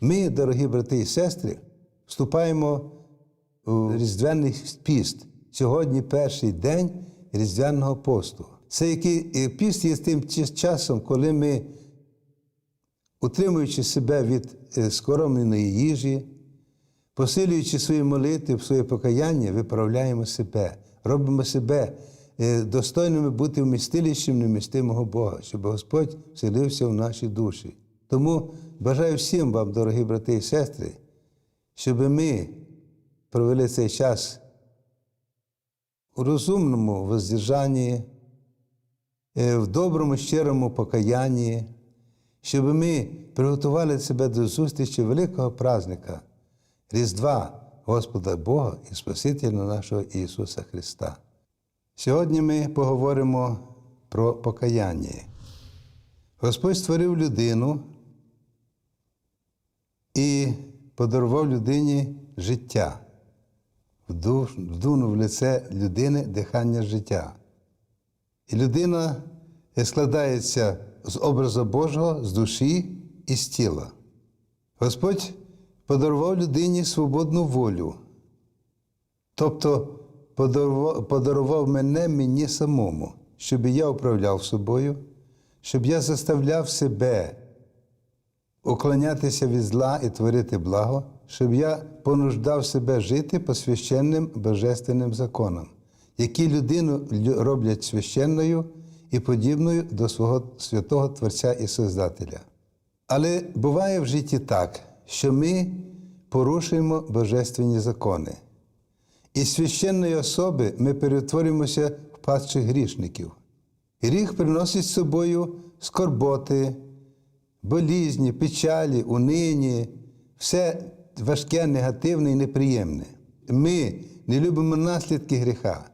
Ми, дорогі брати і сестри, вступаємо у Різдвяний піст. Сьогодні перший день Різдвяного посту. Це який е, піст є тим часом, коли ми, утримуючи себе від е, скоромленої їжі, посилюючи свої молитви, своє покаяння, виправляємо себе, робимо себе е, достойними бути вмістилищем немістимого Бога, щоб Господь вселився в наші душі. Тому бажаю всім вам, дорогі брати і сестри, щоб ми провели цей час у розумному воздержанні, е, в доброму, щирому покаянні, щоб ми приготували себе до зустрічі великого праздника Різдва Господа Бога і Спасителя нашого Ісуса Христа. Сьогодні ми поговоримо про покаяння. Господь створив людину і подарував людині життя, вдунув в лице людини дихання життя. І людина складається з образу Божого, з душі і з тіла. Господь подарував людині свободну волю, тобто подарував мене мені самому, щоб я управляв собою, щоб я заставляв себе уклонятися від зла і творити благо, щоб я понуждав себе жити по священним божественним законам, які людину роблять священною і подібною до свого святого Творця і Создателя. Але буває в житті так, що ми порушуємо божественні закони. Із священної особи ми перетворюємося в падших грішників. Гріх приносить з собою скорботи, болізні, печалі, унині, все важке, негативне і неприємне. Ми не любимо наслідки гріха,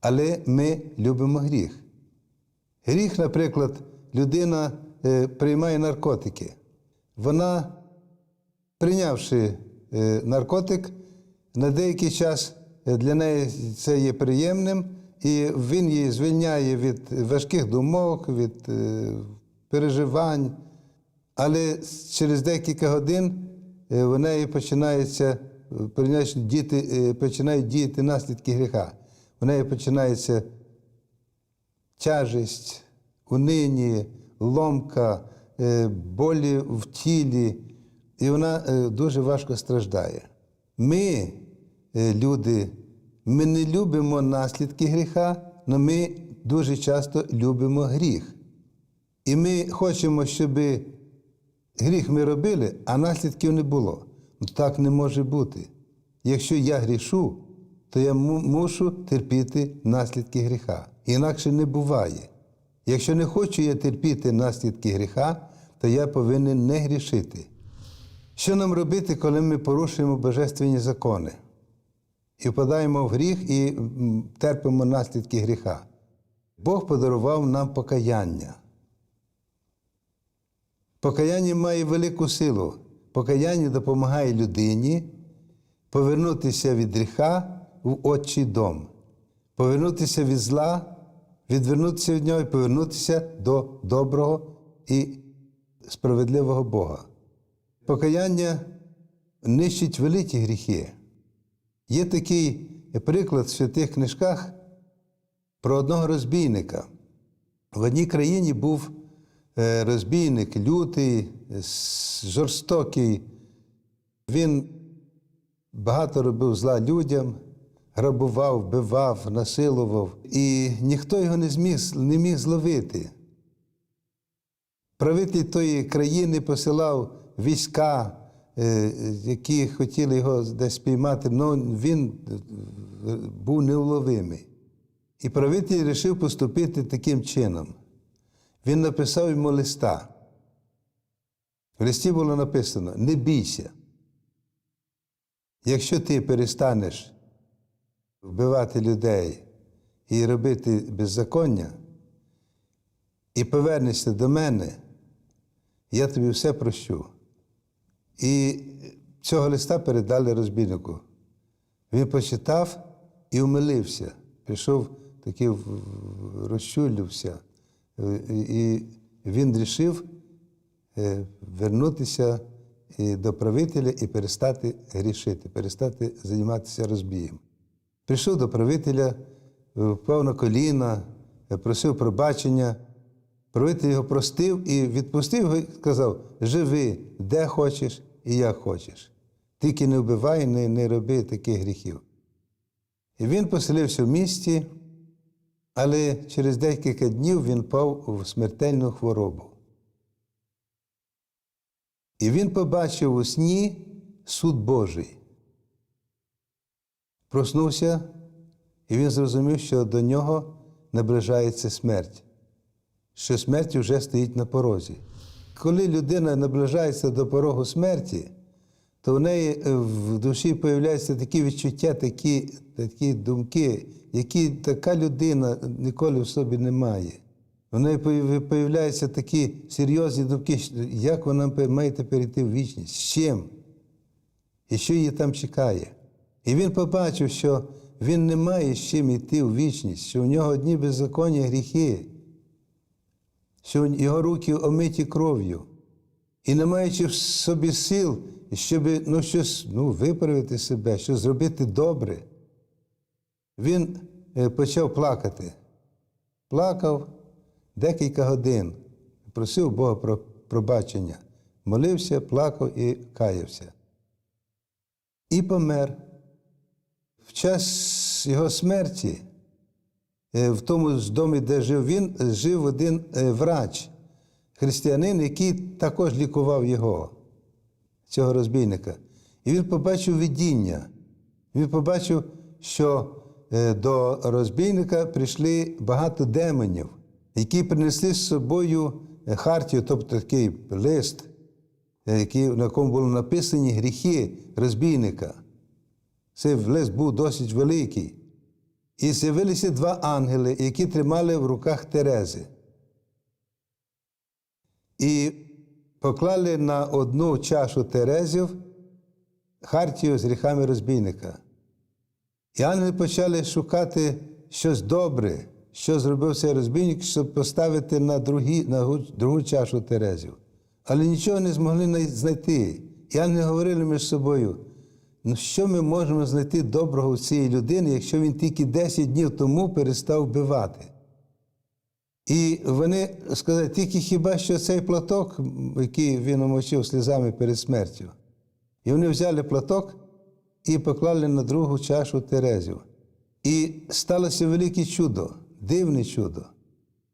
але ми любимо гріх. Гріх, наприклад, людина е, приймає наркотики. Вона, прийнявши е, наркотик, на деякий час е, для неї це є приємним, і він її звільняє від важких думок, від переживань. Але через декілька годин е, в неї починається, е, діти, е, починають діяти наслідки гріха. В неї починається тяжесть, унині, ломка, болі в тілі, і вона дуже важко страждає. Ми, люди, ми не любимо наслідки гріха, але ми дуже часто любимо гріх. І ми хочемо, щоб гріх ми робили, а наслідків не було. Ну, Так не може бути. Якщо я грішу, то я мушу терпіти наслідки гріха. Інакше не буває. Якщо не хочу я терпіти наслідки гріха, то я повинен не грішити. Що нам робити, коли ми порушуємо божественні закони і впадаємо в гріх і терпимо наслідки гріха? Бог подарував нам покаяння. Покаяння має велику силу. Покаяння допомагає людині повернутися від гріха в отчий дом, повернутися від зла, відвернутися від нього і повернутися до доброго і справедливого Бога. Покаяння нищить великі гріхи. Є такий приклад в святих книжках про одного розбійника. В одній країні був розбійник лютий, жорстокий. Він багато робив зла людям, грабував, вбивав, насилував, і ніхто його не зміг не міг зловити. Правитель тої країни посилав війська, е, які хотіли його десь спіймати, але він е, був неуловимий. І правитель вирішив поступити таким чином. Він написав йому листа. В листі було написано: не бійся. Якщо ти перестанеш вбивати людей і робити беззаконня, і повернешся до мене, я тобі все прощу. І цього листа передали розбійнику. Він почитав і умилився. Пішов такий. Е, І він рішив е, вернутися і до правителя і перестати грішити, перестати займатися розбієм. Прийшов до правителя, впав на коліна, просив пробачення. Правитель його простив і відпустив його і сказав: живи де хочеш і як хочеш. Тільки не вбивай, не, не роби таких гріхів. І він поселився в місті, але через декілька днів він пав в смертельну хворобу. І він побачив у сні суд Божий. Проснувся, і він зрозумів, що до нього наближається смерть, що смерть вже стоїть на порозі. Коли людина наближається до порогу смерті, то в неї е, в душі появляються такі відчуття, такі, такі думки, які така людина ніколи в собі не має. В неї появляються такі серйозні думки, як вона має тепер йти в вічність, з чим? І що її там чекає. І він побачив, що він не має з чим йти в вічність, що у нього одні беззаконні гріхи, що його руки омиті кров'ю. І не маючи в собі сил, щоб ну, щось ну, виправити себе, щось зробити добре, він е, почав плакати. Плакав декілька годин, просив Бога про пробачення, молився, плакав і каявся. І помер. В час його смерті, е, в тому ж домі, де жив він, жив один е, врач, християнин, який також лікував його, цього розбійника. І він побачив видіння. Він побачив, що е, до розбійника прийшли багато демонів, які принесли з собою хартію, тобто такий лист, на якому були написані гріхи розбійника. Цей лист був досить великий. І з'явилися два ангели, які тримали в руках Терези. І поклали на одну чашу Терезів хартію з гріхами розбійника. І ангели почали шукати щось добре, що зробив цей розбійник, щоб поставити на, другі, на другу чашу Терезів. Але нічого не змогли знайти. І ангели говорили між собою. Ну, що ми можемо знайти доброго у цієї людини, якщо він тільки 10 днів тому перестав вбивати? І вони сказали, тільки хіба що цей платок, який він омочив слізами перед смертю. І вони взяли платок і поклали на другу чашу Терезів. І сталося велике чудо, дивне чудо.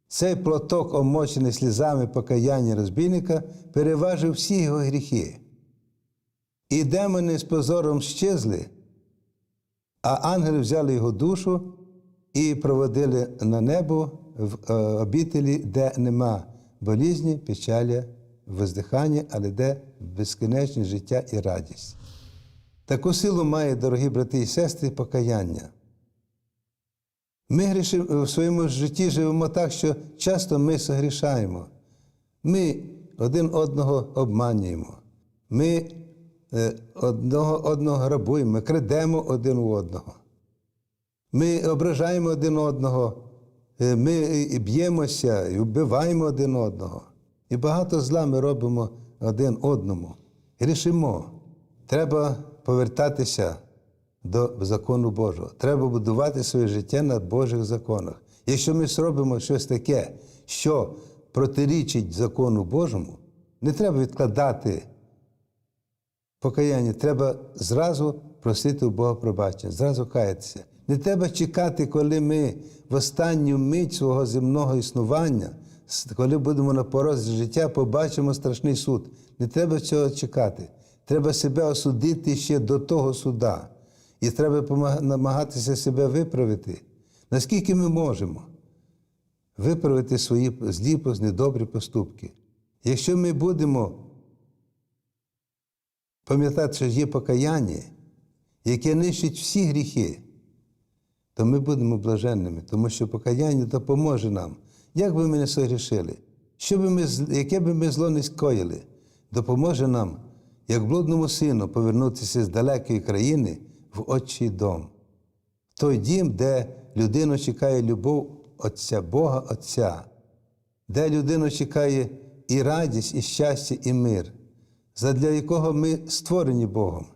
Цей платок, омочений слізами покаяння розбійника, переважив всі його гріхи. І демони з позором щезли, а ангели взяли його душу і проводили на небо в обітелі, де нема болізні, печалі, воздихання, але де безкінечне життя і радість. Таку силу має, дорогі брати і сестри, покаяння. Ми грішимо, в своєму житті живемо так, що часто ми согрішаємо. Ми один одного обманюємо. Ми одного одного грабуємо, крадемо один у одного. Ми ображаємо один одного, ми б'ємося і вбиваємо один одного. І багато зла ми робимо один одному. Грішимо. Треба повертатися до закону Божого. Треба будувати своє життя на Божих законах. Якщо ми зробимо щось таке, що протирічить закону Божому, не треба відкладати покаяння, треба зразу просити у Бога пробачення, зразу каятися. Не треба чекати, коли ми в останню мить свого земного існування, коли будемо на порозі життя, побачимо страшний суд. Не треба цього чекати. Треба себе осудити ще до того суда. І треба намагатися себе виправити, наскільки ми можемо виправити свої злі, недобрі поступки. Якщо ми будемо пам'ятати, що є покаяння, яке нищить всі гріхи, то ми будемо блаженними, тому що покаяння допоможе нам, як би ми не согрішили, що би ми, яке би ми зло не скоїли, допоможе нам, як блудному сину, повернутися з далекої країни в Отчий дом, в той дім, де людину чекає любов Отця, Бога Отця, де людину чекає і радість, і щастя, і мир. задля якого ми створені Богом,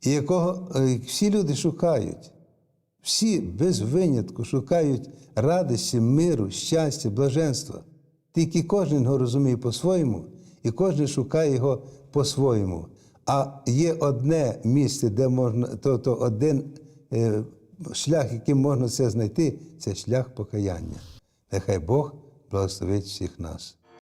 і якого е, всі люди шукають. Всі без винятку шукають радості, миру, щастя, блаженства. Тільки кожен його розуміє по-своєму, і кожен шукає його по-своєму. А є одне місце, де можна, то, то один е, шлях, яким можна це знайти, це шлях покаяння. Нехай Бог благословить всіх нас.